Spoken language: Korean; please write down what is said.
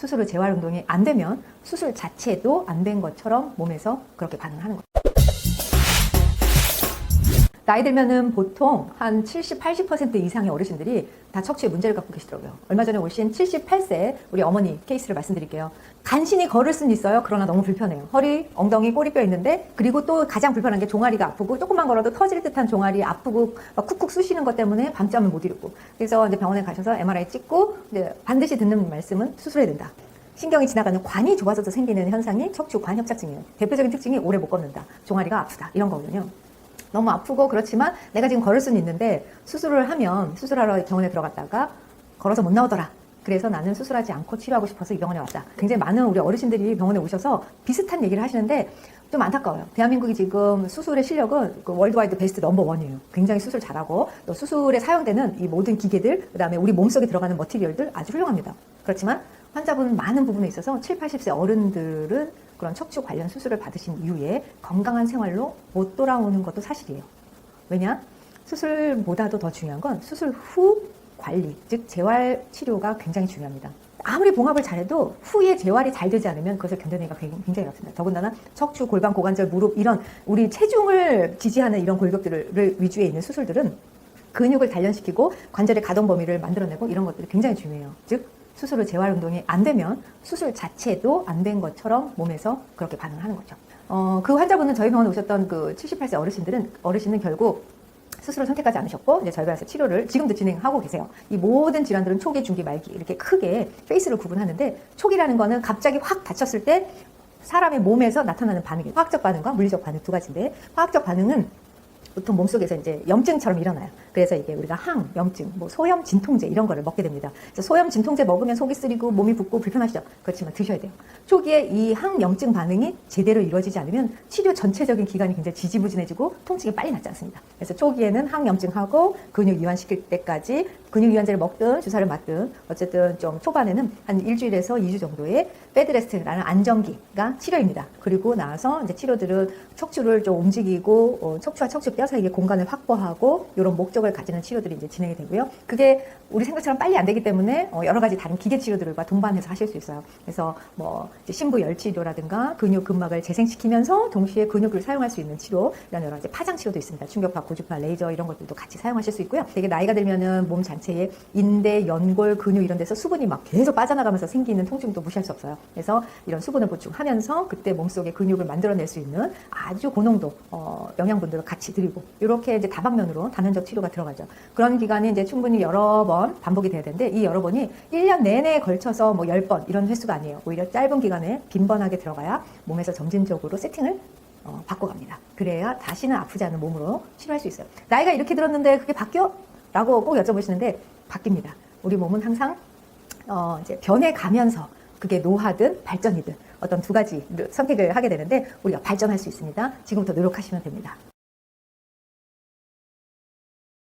수술 후 재활 운동이 안 되면 수술 자체도 안 된 것처럼 몸에서 그렇게 반응하는 거죠. 나이 들면은 보통 한 70, 80% 이상의 어르신들이 다 척추에 문제를 갖고 계시더라고요. 얼마 전에 오신 78세 우리 어머니 케이스를 말씀드릴게요. 간신히 걸을 수는 있어요. 그러나 너무 불편해요. 허리, 엉덩이, 꼬리뼈 있는데 그리고 또 가장 불편한 게 종아리가 아프고 조금만 걸어도 터질 듯한 종아리 아프고 막 쿡쿡 쑤시는 것 때문에 밤잠을 못 이루고 그래서 이제 병원에 가셔서 MRI 찍고 이제 반드시 듣는 말씀은 수술해야 된다. 신경이 지나가는 관이 좁아져서 생기는 현상이 척추 관협착증이에요. 대표적인 특징이 오래 못 걷는다. 종아리가 아프다. 이런 거거든요. 너무 아프고 그렇지만 내가 지금 걸을 수는 있는데 수술을 하면 수술하러 병원에 들어갔다가 걸어서 못 나오더라. 그래서 나는 수술하지 않고 치료하고 싶어서 이 병원에 왔다. 굉장히 많은 우리 어르신들이 병원에 오셔서 비슷한 얘기를 하시는데 좀 안타까워요. 대한민국이 지금 수술의 실력은 그 월드와이드 베스트 넘버 원이에요. 굉장히 수술 잘하고 또 수술에 사용되는 이 모든 기계들, 그 다음에 우리 몸속에 들어가는 머티리얼들 아주 훌륭합니다. 그렇지만 환자분 많은 부분에 있어서 7, 80세 어른들은 그런 척추 관련 수술을 받으신 이후에 건강한 생활로 못 돌아오는 것도 사실이에요. 왜냐? 수술보다도 더 중요한 건 수술 후 관리, 즉 재활 치료가 굉장히 중요합니다. 아무리 봉합을 잘해도 후에 재활이 잘 되지 않으면 그것을 견뎌내기가 굉장히 어렵습니다. 더군다나 척추, 골반, 고관절, 무릎 이런 우리 체중을 지지하는 이런 골격들을 위주에 있는 수술들은 근육을 단련시키고 관절의 가동 범위를 만들어내고 이런 것들이 굉장히 중요해요. 즉 수술 후 재활 운동이 안 되면 수술 자체도 안 된 것처럼 몸에서 그렇게 반응하는 거죠. 어, 그 환자분은 저희 병원에 오셨던 그 78세 어르신들은 어르신은 결국 스스로 선택하지 않으셨고 이제 저희가 해서 치료를 지금도 진행하고 계세요. 이 모든 질환들은 초기, 중기, 말기 이렇게 크게 페이스를 구분하는데 초기라는 거는 갑자기 확 다쳤을 때 사람의 몸에서 나타나는 반응이 화학적 반응과 물리적 반응 두 가지인데 화학적 반응은 보통 몸속에서 이제 염증처럼 일어나요. 그래서 이게 우리가 항, 염증, 뭐 소염, 진통제 이런 거를 먹게 됩니다. 소염, 진통제 먹으면 속이 쓰리고 몸이 붓고 불편하시죠. 그렇지만 드셔야 돼요. 초기에 이 항, 염증 반응이 제대로 이루어지지 않으면 치료 전체적인 기간이 굉장히 지지부진해지고 통증이 빨리 낫지 않습니다. 그래서 초기에는 항, 염증하고 근육 이완시킬 때까지 근육 이완제를 먹든 주사를 맞든 어쨌든 좀 초반에는 한 일주일에서 2주 정도의 베드레스트라는 안정기가 치료입니다. 그리고 나서 이제 치료들은 척추를 좀 움직이고 어, 척추와 척추 뼈 사이의 공간을 확보하고 이런 목적을 가지는 치료들이 이제 진행이 되고요. 그게 우리 생각처럼 빨리 안 되기 때문에 어, 여러 가지 다른 기계 치료들과 동반해서 하실 수 있어요. 그래서 뭐 심부 열 치료라든가 근육 근막을 재생시키면서 동시에 근육을 사용할 수 있는 치료 이런 여러 가지 파장 치료도 있습니다. 충격파, 고주파, 레이저 이런 것들도 같이 사용하실 수 있고요. 되게 나이가 들면은 몸 전체에 인대, 연골, 근육 이런 데서 수분이 막 계속 빠져나가면서 생기는 통증도 무시할 수 없어요. 그래서 이런 수분을 보충하면서 그때 몸속에 근육을 만들어낼 수 있는 아주 고농도 어, 영양분들을 같이 드리고 이렇게 이제 다방면으로 단원적 치료가 들어가죠. 그런 기간이 이제 충분히 여러 번 반복이 돼야 되는데 이 여러 번이 1년 내내 걸쳐서 뭐 10번 이런 횟수가 아니에요. 오히려 짧은 기간에 빈번하게 들어가야 몸에서 점진적으로 세팅을 어, 바꿔갑니다. 그래야 다시는 아프지 않은 몸으로 치료할 수 있어요. 나이가 이렇게 들었는데 그게 바뀌어? 라고 꼭 여쭤보시는데 바뀝니다. 우리 몸은 항상 어, 이제 변해가면서 그게 노화든 발전이든 어떤 두 가지 선택을 하게 되는데 우리가 발전할 수 있습니다. 지금부터 노력하시면 됩니다.